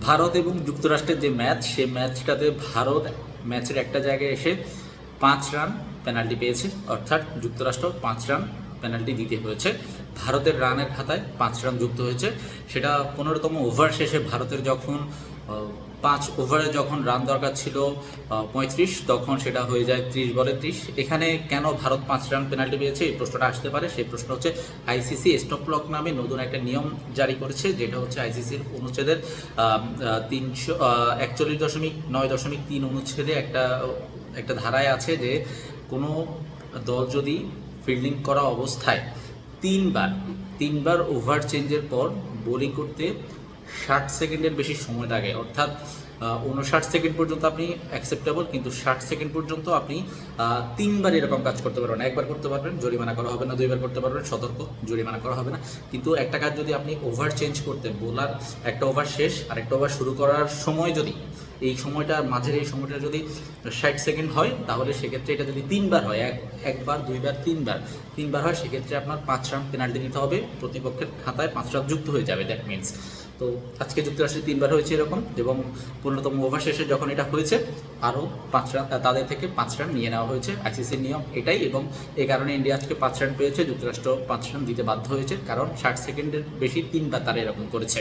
ভারত এবং যুক্তরাষ্ট্রের যে ম্যাচ, সে ম্যাচটাতে ভারত ম্যাচের একটা জায়গায় এসে পাঁচ রান পেনাল্টি পেয়েছে। অর্থাৎ যুক্তরাষ্ট্র পাঁচ রান পেনাল্টি দিতে হয়েছে। ভারতের রানের খাতায় পাঁচ রান যুক্ত হয়েছে। সেটা পনেরোতম ওভার শেষে ভারতের যখন পাঁচ ওভারে যখন রান দরকার ছিল পঁয়ত্রিশ, তখন সেটা হয়ে যায় ত্রিশ বলে ত্রিশ। এখানে কেন ভারত পাঁচ রান পেনাল্টি পেয়েছে? এই প্রশ্নটা আসতে পারে। সেই প্রশ্ন হচ্ছে আইসিসি স্টপ ক্লক নামে নতুন একটা নিয়ম জারি করেছে, যেটা হচ্ছে আইসিসির অনুচ্ছেদের তিনশো একচল্লিশ দশমিক নয় দশমিক তিন অনুচ্ছেদে একটা একটা ধারায় আছে যে কোনো দল যদি ফিল্ডিং করা অবস্থায় তিনবার তিনবার ওভার চেঞ্জের পর বোলিং করতে ষাট সেকেন্ডের বেশি সময় লাগে। অর্থাৎ উনষাট সেকেন্ড পর্যন্ত আপনি অ্যাকসেপ্টেবল কিন্তু ষাট সেকেন্ড পর্যন্ত আপনি তিনবার এরকম কাজ করতে পারবেন একবার করতে পারবেন, জরিমানা করা হবে না। দুইবার করতে পারবেন, সতর্ক, জরিমানা করা হবে না। কিন্তু একটা কাজ যদি আপনি ওভার চেঞ্জ করতে বোলার একটা ওভার শেষ আর একটা ওভার শুরু করার সময় যদি এই সময়টা মাঝের এই সময়টা যদি ষাট সেকেন্ড হয়, তাহলে সেক্ষেত্রে এটা যদি তিনবার হয়, এক, একবার, দুইবার, তিনবার তিনবার হয়, সেক্ষেত্রে আপনার পাঁচ রান পেনাল্টি নিতে হবে। প্রতিপক্ষের খাতায় পাঁচ রান যুক্ত হয়ে যাবে দ্যাট মিনস তো আজকে যুক্তরাষ্ট্রে তিনবার হয়েছে এরকম, এবং পনেরোতম ওভার শেষে যখন এটা হয়েছে, আরও পাঁচ রান তাদের থেকে পাঁচ রান নিয়ে নেওয়া হয়েছে, আইসিসির নিয়ম এটাই, এবং এই কারণে ইন্ডিয়া আজকে পাঁচ রান পেয়েছে, যুক্তরাষ্ট্র পাঁচ রান দিতে বাধ্য হয়েছে, কারণ ষাট সেকেন্ডের বেশি তিনবার তারা এরকম করেছে।